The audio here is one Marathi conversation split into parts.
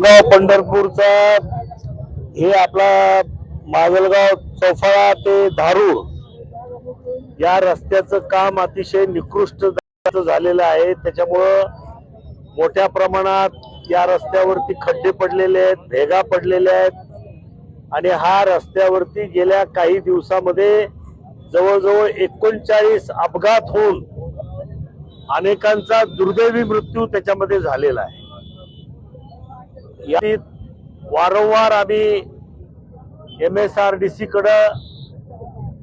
गाव पंढरपूरचा हे आपला माजलगाव चौफाळा ते धारूर या रस्त्याचं काम अतिशय निकृष्ट झालेलं आहे. त्याच्यामुळं मोठ्या प्रमाणात या रस्त्यावरती खड्डे पडलेले आहेत भेगा पडलेल्या आहेत. आणि हा रस्त्यावरती गेल्या काही दिवसामध्ये जवळजवळ एकोणचाळीस अपघात होऊन अनेकांचा दुर्दैवी मृत्यू त्याच्यामध्ये झालेला आहे. यात वारंवार आम्ही M S R D C कड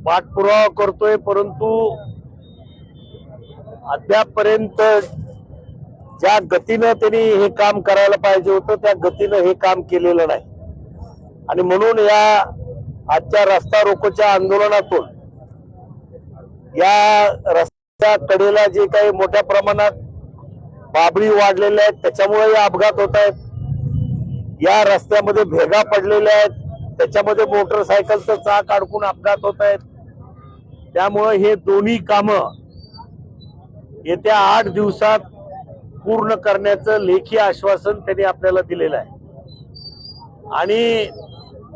पाठपुरावा करतोय परंतु अद्यापपर्यंत ज्या गतीनं त्यांनी हे काम करायला पाहिजे होतं त्या गतीनं हे काम केलेलं नाही. आणि म्हणून या आजच्या रस्ता रोकोच्या आंदोलनातून या रस्त्या कडेला जे काही मोठ्या प्रमाणात बाबळी वाढलेल्या आहेत त्याच्यामुळे या अपघात होत आहेत. या रस्त्यामध्ये भेगा पडलेल्या आहेत. त्याच्यामध्ये मोटरसायकलचं चाक अडकून अपघात होत आहेत. त्यामुळे हे दोन्ही कामं येत्या आठ दिवसात पूर्ण करण्याचं लेखी आश्वासन त्यांनी आपल्याला दिलेलं आहे. आणि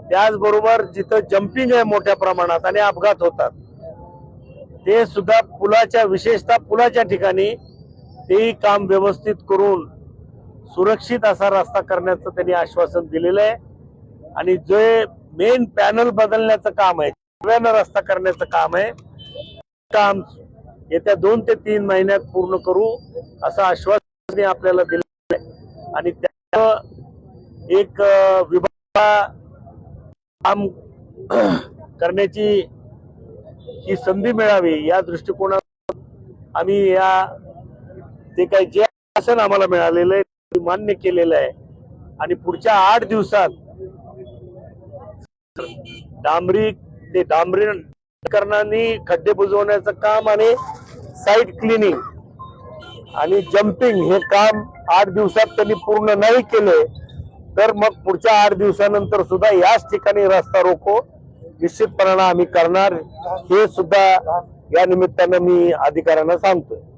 त्याचबरोबर जिथं जम्पिंग आहे मोठ्या प्रमाणात आणि अपघात होतात ते सुद्धा पुलाच्या विशेषतः पुलाच्या ठिकाणी तेही काम व्यवस्थित करून सुरक्षित असा रस्ता करण्याचं त्यांनी आश्वासन दिलेलं आहे. आणि जे मेन पॅनल बदलण्याचं काम आहे नव्यानं रस्ता करण्याचं काम आहे काम येत्या दोन ते तीन महिन्यात पूर्ण करू असं आश्वासन आपल्याला दिलं आहे. आणि त्या एक विभाग काम करण्याची ही संधी मिळावी या दृष्टिकोनातून आम्ही या ते काही जे आसन आम्हाला मिळालेलं आहे मान्य केलेलं आहे. आणि पुढच्या आठ दिवसात डांबरी ते डांबरीकरणाने खड्डे बुजवण्याचं काम आणि साईट क्लिनिंग आणि जम्पिंग हे काम आठ दिवसात त्यांनी पूर्ण नाही केले तर मग पुढच्या आठ दिवसानंतर सुद्धा याच ठिकाणी रस्ता रोको. निश्चितपणानं आम्ही करणार. हे सुद्धा या निमित्तानं मी अधिकाऱ्यांना सांगतोय.